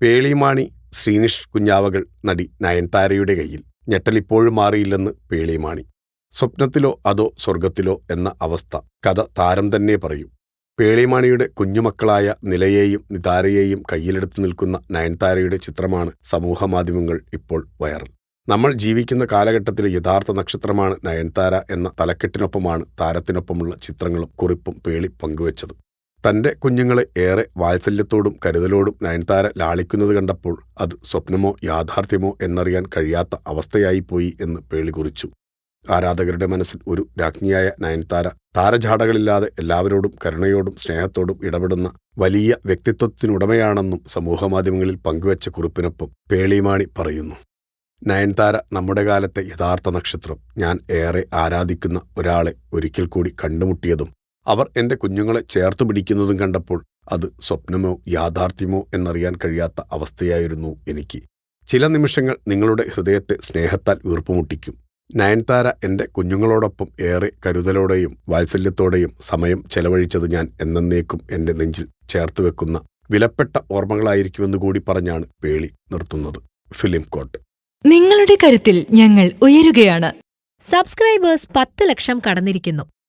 പേളിമാണി ശ്രീനിഷ് കുഞ്ഞാവകൾ നടി നയൻതാരയുടെ കയ്യിൽ. ഞെട്ടലിപ്പോഴും മാറിയില്ലെന്ന് പേളിമാണി. സ്വപ്നത്തിലോ അതോ സ്വർഗത്തിലോ എന്ന അവസ്ഥ. കഥ താരം തന്നെ പറയും. പേളിമാണിയുടെ കുഞ്ഞുമക്കളായ നിലയെയും നിതാരയെയും കയ്യിലെടുത്ത് നിൽക്കുന്ന നയൻതാരയുടെ ചിത്രമാണ് സമൂഹമാധ്യമങ്ങൾ ഇപ്പോൾ വൈറൽ. നമ്മൾ ജീവിക്കുന്ന കാലഘട്ടത്തിലെ യഥാർത്ഥ നക്ഷത്രമാണ് നയൻതാര എന്ന തലക്കെട്ടിനൊപ്പമാണ് താരത്തിനൊപ്പമുള്ള ചിത്രങ്ങളും കുറിപ്പും പേളി പങ്കുവച്ചത്. തന്റെ കുഞ്ഞുങ്ങളെ ഏറെ വാത്സല്യത്തോടും കരുതലോടും നയൻതാര ലാളിക്കുന്നത് കണ്ടപ്പോൾ അത് സ്വപ്നമോ യാഥാർത്ഥ്യമോ എന്നറിയാൻ കഴിയാത്ത അവസ്ഥയായിപ്പോയി എന്ന് പേളി കുറിച്ചു. ആരാധകരുടെ മനസ്സിൽ ഒരു രാജ്ഞിയായ നയൻതാര താരജാടകളില്ലാതെ എല്ലാവരോടും കരുണയോടും സ്നേഹത്തോടും ഇടപെടുന്ന വലിയ വ്യക്തിത്വത്തിനുടമയാണെന്നും സമൂഹമാധ്യമങ്ങളിൽ പങ്കുവച്ച കുറിപ്പിനൊപ്പം പേളിമാണി പറയുന്നു. നയൻതാര നമ്മുടെ കാലത്തെ യഥാർത്ഥ നക്ഷത്രം. ഞാൻ ഏറെ ആരാധിക്കുന്ന ഒരാളെ ഒരിക്കൽ കൂടി കണ്ടുമുട്ടിയതും അവർ എന്റെ കുഞ്ഞുങ്ങളെ ചേർത്തു പിടിക്കുന്നതും കണ്ടപ്പോൾ അത് സ്വപ്നമോ യാഥാർത്ഥ്യമോ എന്നറിയാൻ കഴിയാത്ത അവസ്ഥയായിരുന്നു എനിക്ക്. ചില നിമിഷങ്ങൾ നിങ്ങളുടെ ഹൃദയത്തെ സ്നേഹത്താൽ വീർപ്പുമുട്ടിക്കും. നയൻതാര എന്റെ കുഞ്ഞുങ്ങളോടൊപ്പം ഏറെ കരുതലോടെയും വാത്സല്യത്തോടെയും സമയം ചെലവഴിച്ചത് ഞാൻ എന്നേക്കും എന്റെ നെഞ്ചിൽ ചേർത്ത് വെക്കുന്ന വിലപ്പെട്ട ഓർമ്മകളായിരിക്കുമെന്ന് കൂടി പറഞ്ഞാണ് പേളി നിർത്തുന്നത്. Film quote. നിങ്ങളുടെ കരുത്തിൽ ഞങ്ങൾ ഉയരുകയാണ്. സബ്സ്ക്രൈബേഴ്സ് പത്ത് ലക്ഷം കടന്നിരിക്കുന്നു.